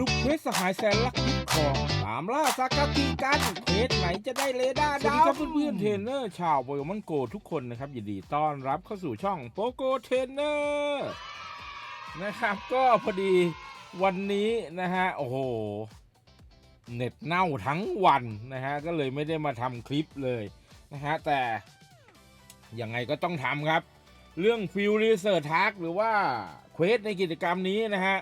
รุปเควสสหายแสนลักยึดของตามล่าซากากิกันเควสไหนจะได้เลด้าดาวสวัสดีครับเพื่อนๆเทรนเนอร์ชาวโปเกมอนโกทุกคนนะครับยินดีต้อนรับเข้าสู่ช่องโปโกเทรนเนอร์นะครับ ก็พอดีวันนี้นะฮะโอ้โหเน็ตเน่าทั้งวันนะฮะก็เลยไม่ได้มาทำคลิปเลยนะฮะแต่ยังไงก็ต้องทำครับ เรื่องฟิลรีเสิร์ชทักหรือว่าเควสในกิจกรรมนี้นะฮะ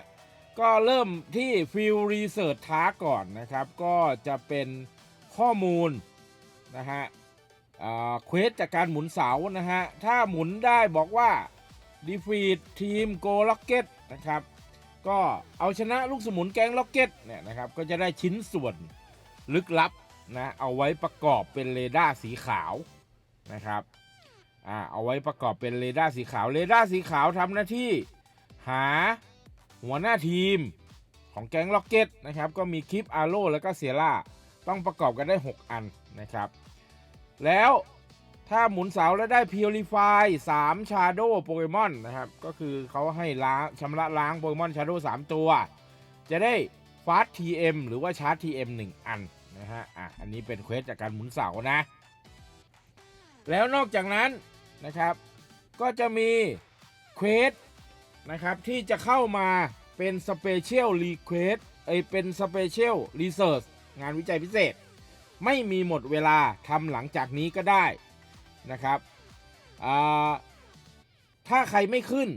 ก็เริ่มที่ฟิลรีเสิร์ชทักก่อนนะครับ ก็จะเป็นข้อมูลนะฮะเควสจากการหมุนเสานะฮะ ถ้าหมุนได้บอกว่าดีฟีดทีมโกล็อกเก็ตนะครับ ก็เอาชนะลูกสมุนแกงล็อกเก็ตเนี่ยนะครับ ก็จะได้ชิ้นส่วนลึกลับนะ เอาไว้ประกอบเป็นเรดาร์สีขาวนะครับอ่าเอาไว้ประกอบเป็นเรดาร์สีขาว เรดาร์สีขาวทำหน้าที่หา หัวหน้าทีมของแก๊งล็อกเก็ตนะครับ ก็มีคลิปอาโร่แล้วก็เซียร่าต้องประกอบกันได้ 6 อันนะครับ แล้วถ้าหมุนเสาแล้วได้ Purify 3 Shadow โปเกมอนนะครับ ก็คือเขาให้ล้างชำระล้างโปเกมอน Shadow 3ตัว จะได้ Fast TM หรือว่าชาร์จ TM 1อันนะฮะอะอันนี้เป็นเควสจากการหมุนเสานะ แล้วนอกจากนั้นนะครับ ก็จะมีเควส นะครับที่จะเข้ามาเป็นสเปเชียลรีเควสเอเป็นสเปเชียลรีเสิร์ชงานวิจัยพิเศษ ไม่มีหมดเวลาทำหลังจากนี้ก็ได้นะครับถ้าใครไม่ขึ้น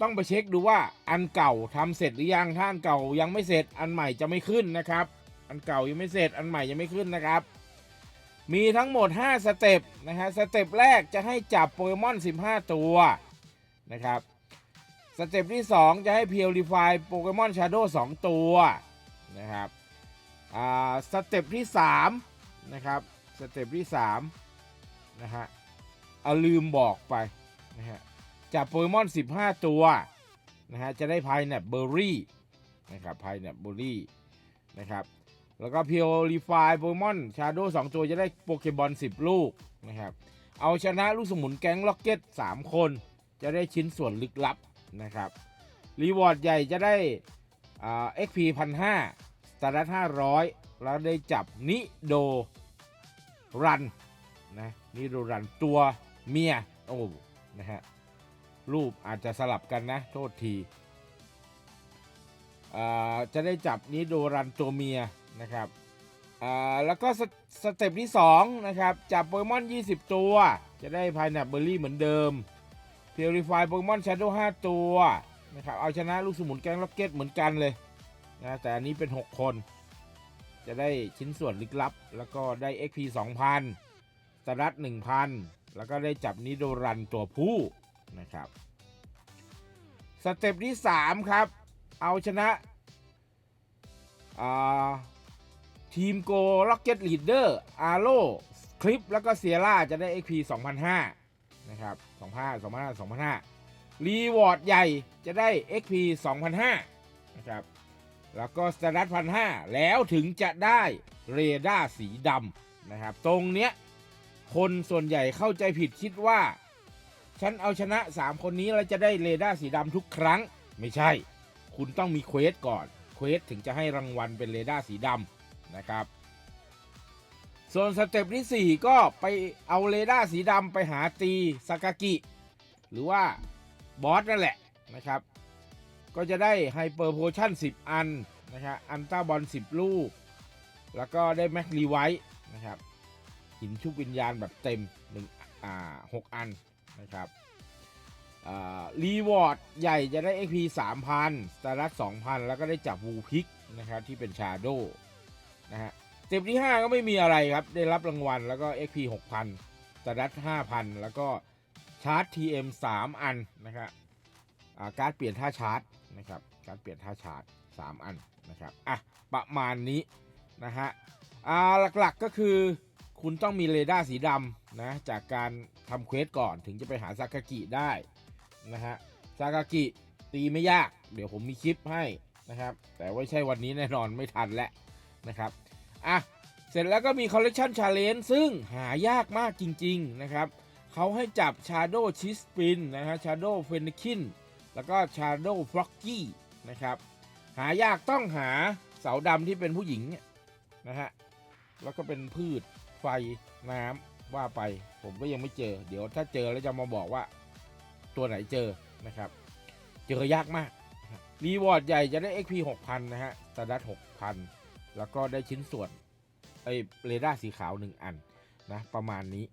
ต้องไปเช็คดูว่าอันเก่าทำเสร็จหรือยังถ้าอันเก่ายังไม่เสร็จอันใหม่จะไม่ขึ้นนะครับ อันเก่ายังไม่เสร็จอันใหม่ยังไม่ขึ้นนะครับ มีทั้งหมด 5 สเต็ปนะฮะสเต็ปแรกจะให้จับโปเกมอน 15 ตัวนะครับ เต็ปที่ 2 จะให้ Purify โปเกมอน Shadow 2ตัวนะครับอ่าสเต็ปที่3นะครับสเต็ปที่3นะฮะเอาลืมบอกไปนะฮะจับโปเกมอน 15 ตัวนะฮะจะได้พายแนบเบอร์รี่นะครับพายแนบเบอร์รี่นะครับแล้วก็ Purify โปเกมอน Shadow 2ตัวจะได้โปเกมอน10 ลูกนะครับเอาชนะลูกสมุนแก๊งล็อกเก็ต 3 คน จะได้ชิ้นส่วนลึกลับ นะครับรีวอร์ดใหญ่จะได้อ่า XP 1,500สตาร์ท500แล้วได้จับนิโดรันนะนิโดรันตัวเมียโอ้นะฮะรูปอาจจะสลับกันนะ โทษทีอ่าจะได้จับนิโดรันตัวเมียนะครับอ่าแล้วก็สสเต็ปที่2นะครับจับโปเกมอน 20 ตัว จะได้พายแนบเบอร์รี่เหมือนเดิม Purify โปเกมอน Shadow 5ตัวนะครับเอาชนะลูกสมุนแก๊งล็อกเก็ตเหมือนกันเลยนะแต่อันนี้เป็น 6 คน จะได้ชิ้นส่วนลึกลับ แล้วก็ได้ XP 2,000 สตัด1,000 แล้วก็ได้จับนิโดรันตัวผู้นะครับสเต็ปที่ 3 ครับ เอาชนะอ่าทีมโกล็อกเก็ตลีดเดอร์อาโลคลิป แล้วก็เซียร่าจะได้ XP 2,500นะครับ 2,500 2,500 2,500รีวอร์ดใหญ่จะได้ XP 2,500นะครับแล้วก็สตาร์ทพันห้าแล้วถึงจะได้เรดาร์สีดำนะครับ ตรงเนี้ยคนส่วนใหญ่เข้าใจผิดคิดว่า ฉันเอาชนะ 3 คนนี้แล้วจะได้เรดาร์สีดำทุกครั้ง ไม่ใช่ คุณต้องมีเควสก่อน เควสถึงจะให้รางวัลเป็นเรดาร์สีดำนะครับ ส่วนสเต็ปที่ 4 ก็ไปเอาเรดาร์สีดำไปหาตีสากากิ หรือว่าบอสนั่นแหละนะครับ ก็จะได้ไฮเปอร์โพชั่น 10 อันนะครับอันต้าบอล 10 ลูก แล้วก็ได้แม็กรีไวท์นะครับหินชุบวิญญาณแบบเต็ม1อ่า6อันนะครับอ่ารีวอร์ดใหญ่จะได้ XP 3,000สตาร์ท2,000 แล้วก็ได้จับวูพิกนะครับที่เป็นชาโดนะฮะ เต็ปที่ 5 ก็ไม่มีอะไรครับ ได้รับรางวัลแล้วก็ XP 6,000สตาร์ท5,000 แล้วก็ชาร์จ TM 3 อันนะครับาการ์ดเปลี่ยนท่าชาร์จนะครับการเปลี่ยนท่าชาร์จ 3 อันนะครับอะประมาณนี้นะฮะอ่าหลักๆก็คือคุณต้องมีเรดาร์สีดำนะจากการทำเควสก่อนถึงจะไปหาซากากิได้นะฮะซากากิตีไม่ยาก เดี๋ยวผมมีคลิปให้นะครับ แต่ว่าใช่วันนี้แน่นอนไม่ทันแล้วนะครับ อะเสร็จแล้วก็มีคอลเล t ชันชาเลน g e ซึ่งหายากมากจริง ๆ นะครับเขาให้จับ Shadow c h i s p i n นะฮะ Shadow f e n n e k i n แล้วก็ Shadow f r o g g y นะครับ หายากต้องหาเสาดำที่เป็นผู้หญิงเนี่ยนะฮะแล้วก็เป็นพืชไฟน้ำว่าไปผมก็ยังไม่เจอ เดี๋ยวถ้าเจอแล้วจะมาบอกว่าตัวไหนเจอนะครับ เจอยากมาก รีวอร์ดใหญ่จะได้ XP 6,000 นะฮะสตัด6,000 แล้วก็ได้ชิ้นส่วนไอเรดาร์สีขาว1อันนะประมาณนี้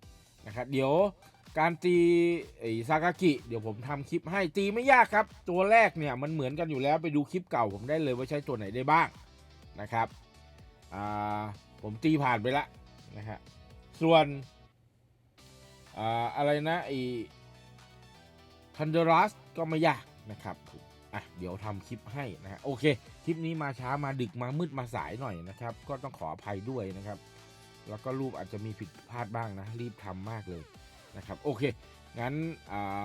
นะครับเดี๋ยวการตีไอซากากิเดี๋ยวผมทำคลิปให้ตีไม่ยากครับ ตัวแรกเนี่ยมันเหมือนกันอยู่แล้วไปดูคลิปเก่าผมได้เลยว่าใช้ตัวไหนได้บ้างนะครับอ่าผมตีผ่านไปแล้วนะฮะส่วนอ่าอะไรนะไอทันเดอรัสก็ไม่ยากนะครับ อะเดี๋ยวทำคลิปให้นะฮะโอเค คลิปนี้มาช้ามาดึกมามืดมาสายหน่อยนะครับ ก็ต้องขออภัยด้วยนะครับ แล้วก็รูปอาจจะมีผิดพลาดบ้างนะ รีบทำมากเลยนะครับโอเค งั้นอ่า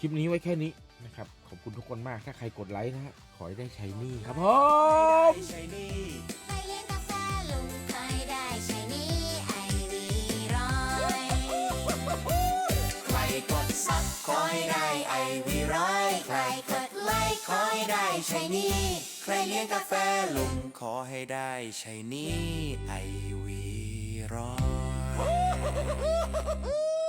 คลิปนี้ไว้แค่นี้นะครับ ขอบคุณทุกคนมากถ้าใครกดไลค์นะฮะขอให้ได้ใช้นี่ครับผม ขอให้ได้ใช้นี่ใครเลี้ยงกาแฟลุงขอให้ได้ใช้นี้ไอวีร้อย